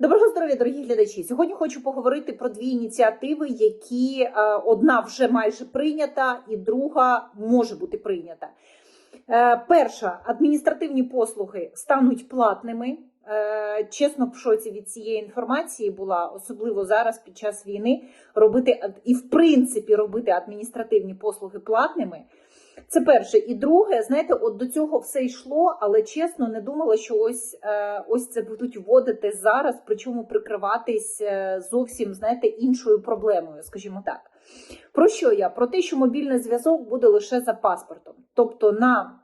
Доброго здоров'я, дорогі глядачі. Сьогодні хочу поговорити про дві ініціативи, які е, одна вже майже прийнята, і друга може бути прийнята. Е, Перша адміністративні послуги стануть платними. Е, Чесно, в шоці від цієї інформації була, особливо зараз під час війни, робити і в принципі робити адміністративні послуги платними. Це перше. І друге, знаєте, от до цього все йшло, але чесно не думала, що ось, е, ось це будуть вводити зараз, причому прикриватись е, зовсім знаєте, іншою проблемою, скажімо так. Про що я? Про те, що мобільний зв'язок буде лише за паспортом. Тобто на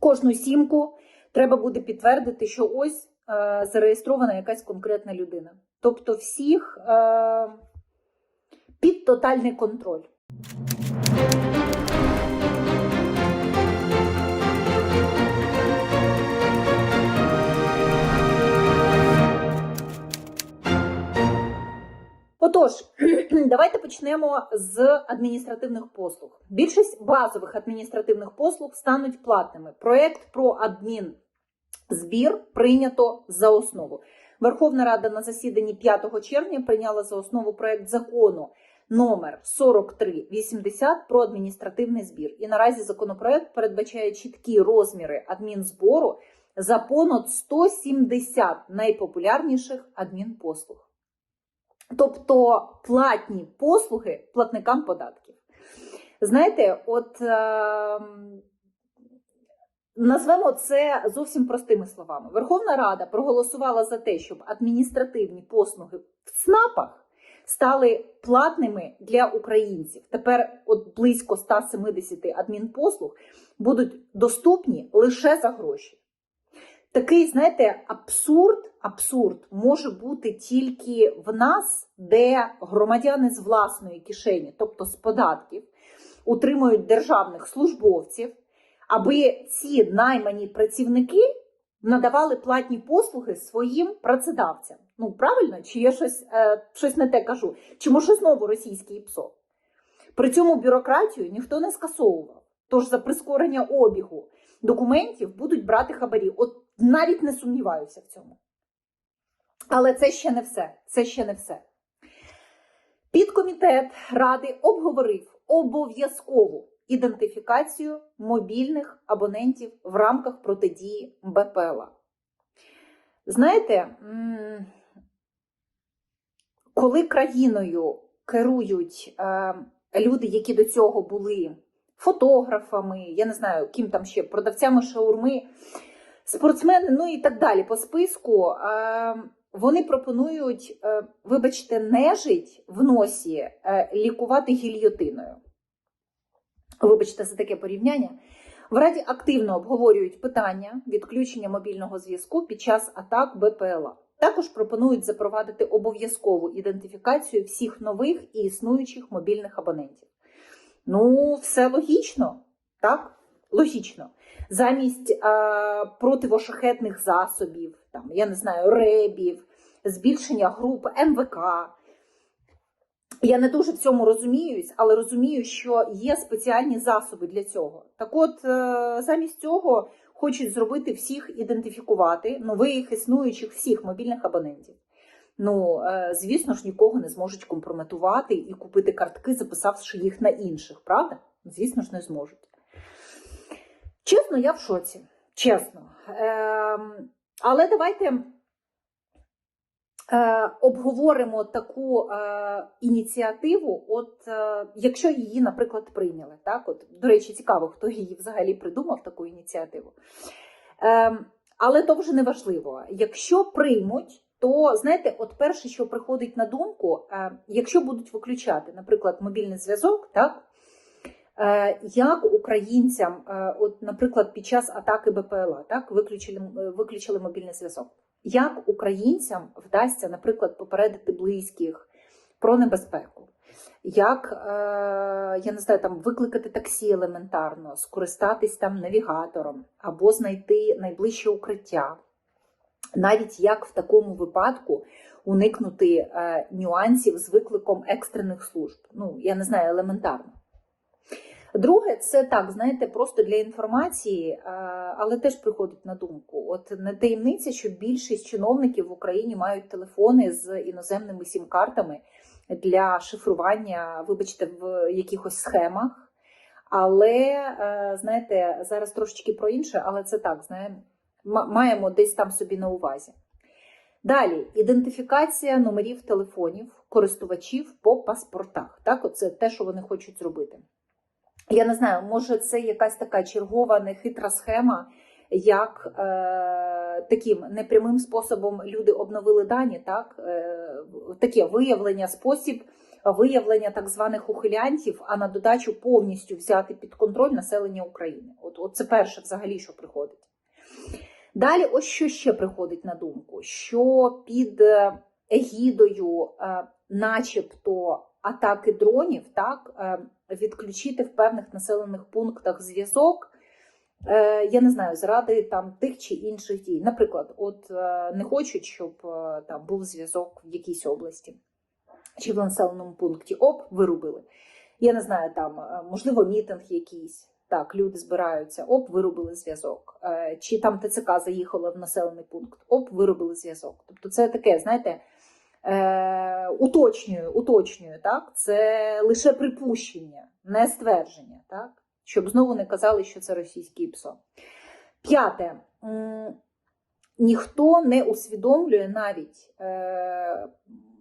кожну сімку треба буде підтвердити, що ось е, зареєстрована якась конкретна людина. Тобто всіх е, під тотальний контроль. Отож, давайте почнемо з адміністративних послуг. Більшість базових адміністративних послуг стануть платними. Проект про адмінзбір прийнято за основу. Верховна Рада на засіданні 5 червня прийняла за основу проект закону номер 4380 про адміністративний збір. І наразі законопроект передбачає чіткі розміри адмінзбору за понад 170 найпопулярніших адмінпослуг тобто платні послуги платникам податків. Знаєте, от е, назвемо це зовсім простими словами. Верховна Рада проголосувала за те, щоб адміністративні послуги в ЦНАПах стали платними для українців. Тепер от близько 170 адмінпослуг будуть доступні лише за гроші. Такий, знаєте, абсурд, абсурд може бути тільки в нас, де громадяни з власної кишені, тобто з податків, утримують державних службовців, аби ці наймані працівники надавали платні послуги своїм працедавцям. Ну, правильно, чи я щось, е, щось не те кажу? Чи може знову російський ПСО? При цьому бюрократію ніхто не скасовував. Тож за прискорення обігу документів будуть брати хабарі. От навіть не сумніваюся в цьому. Але це ще не все. Це ще не все. Підкомітет Ради обговорив обов'язкову ідентифікацію мобільних абонентів в рамках протидії БПЛА. Знаєте, коли країною керують е, люди, які до цього були фотографами, я не знаю, ким там ще, продавцями шаурми, спортсмени, ну і так далі по списку. е, Вони пропонують, е, вибачте, нежить в носі е, лікувати гільйотиною. Вибачте за таке порівняння. В Раді активно обговорюють питання відключення мобільного зв'язку під час атак БПЛА. Також пропонують запровадити обов'язкову ідентифікацію всіх нових і існуючих мобільних абонентів. Ну, все логічно, так? Логічно. Замість е, противошахетних засобів, там, я не знаю, ребів, збільшення груп МВК. Я не дуже в цьому розуміюсь, але розумію, що є спеціальні засоби для цього. Так от, е, замість цього хочуть зробити всіх ідентифікувати нових існуючих всіх мобільних абонентів. Ну, е, звісно ж, нікого не зможуть компрометувати і купити картки, записавши їх на інших, правда? Звісно ж, не зможуть. Чесно, я в шоці. Чесно. Ем, але давайте е, обговоримо таку е, ініціативу, от е, якщо її, наприклад, прийняли. Так? От, до речі, цікаво, хто її взагалі придумав, таку ініціативу. Ем, але то вже не важливо. Якщо приймуть, то знаєте, от перше, що приходить на думку, е, якщо будуть виключати, наприклад, мобільний зв'язок, так? Е, Як українцям, е, от, наприклад, під час атаки БПЛА, так виключили, е, виключили мобільний зв'язок. Як українцям вдасться, наприклад, попередити близьких про небезпеку? Як я не знаю, там викликати таксі елементарно, скористатись там навігатором або знайти найближче укриття? Навіть як в такому випадку уникнути нюансів з викликом екстрених служб? Ну, я не знаю, елементарно. Друге, це так, знаєте, просто для інформації, е, але теж приходить на думку. От не таємниця, що більшість чиновників в Україні мають телефони з іноземними сім-картами для шифрування, вибачте, в якихось схемах. Але е, знаєте, зараз трошечки про інше, але це так, знаємо, маємо десь там собі на увазі. Далі ідентифікація номерів телефонів користувачів по паспортах. Так, оце те, що вони хочуть зробити. Я не знаю, може це якась така чергова нехитра схема, як е, таким непрямим способом люди обновили дані, так? Е, таке виявлення, спосіб виявлення так званих ухилянтів, а на додачу повністю взяти під контроль населення України. От, от це перше взагалі, що приходить. Далі, ось що ще приходить на думку: що під е, егідою, е, начебто, атаки дронів, так, е, відключити в певних населених пунктах зв'язок. Я не знаю, заради там тих чи інших дій. Наприклад, от не хочуть, щоб там був зв'язок в якійсь області чи в населеному пункті. Оп, вирубили. Я не знаю, там можливо мітинг якийсь. Так, люди збираються, оп, виробили зв'язок. Е, Чи там ТЦК заїхала в населений пункт, оп, виробили зв'язок. Тобто це таке, знаєте, е, уточнюю, уточнюю, так? Це лише припущення, не ствердження, так? Щоб знову не казали, що це російський ПСО. П'яте. Ніхто не усвідомлює навіть, е,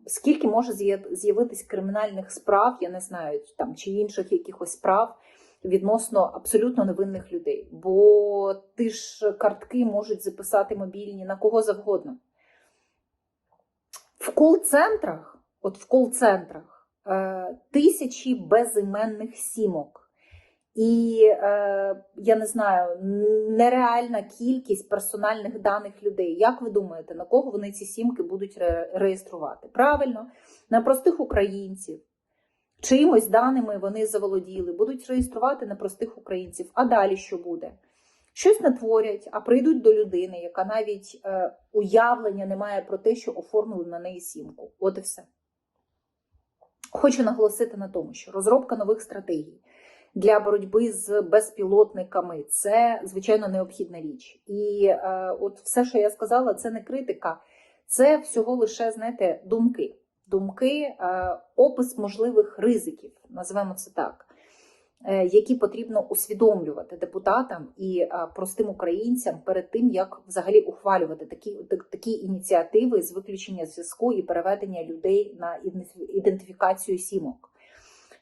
скільки може з'явитись кримінальних справ, я не знаю, там чи інших якихось справ відносно абсолютно невинних людей. Бо ти ж картки можуть записати мобільні на кого завгодно. В кол-центрах, от в кол-центрах е, тисячі безіменних сімок. І е, я не знаю, нереальна кількість персональних даних людей. Як ви думаєте, на кого вони ці сімки будуть ре реєструвати? Правильно, на простих українців, чимось даними вони заволоділи, будуть реєструвати на простих українців. А далі що буде? Щось натворять, а прийдуть до людини, яка навіть е, уявлення не має про те, що оформили на неї сімку. От і все. Хочу наголосити на тому, що розробка нових стратегій для боротьби з безпілотниками це звичайно необхідна річ. І е, от все, що я сказала, це не критика, це всього лише, знаєте, думки думки, е, опис можливих ризиків, називаємо це так, які потрібно усвідомлювати депутатам і е, простим українцям перед тим, як взагалі ухвалювати такі, такі ініціативи з виключення зв'язку і переведення людей на ідентифікацію сімок.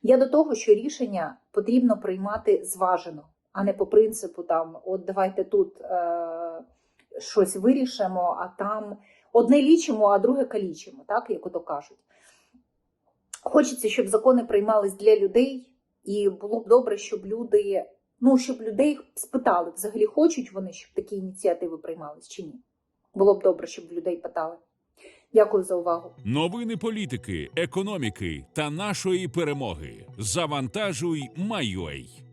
Я до того, що рішення потрібно приймати зважено, а не по принципу там, от давайте тут е, щось вирішимо, а там одне лічимо, а друге калічимо, так, як ото кажуть. Хочеться, щоб закони приймались для людей, і було б добре, щоб люди, ну, щоб людей спитали, взагалі хочуть вони, щоб такі ініціативи приймались чи ні. Було б добре, щоб людей питали. Дякую за увагу. Новини політики, економіки та нашої перемоги. Завантажуй, Майой.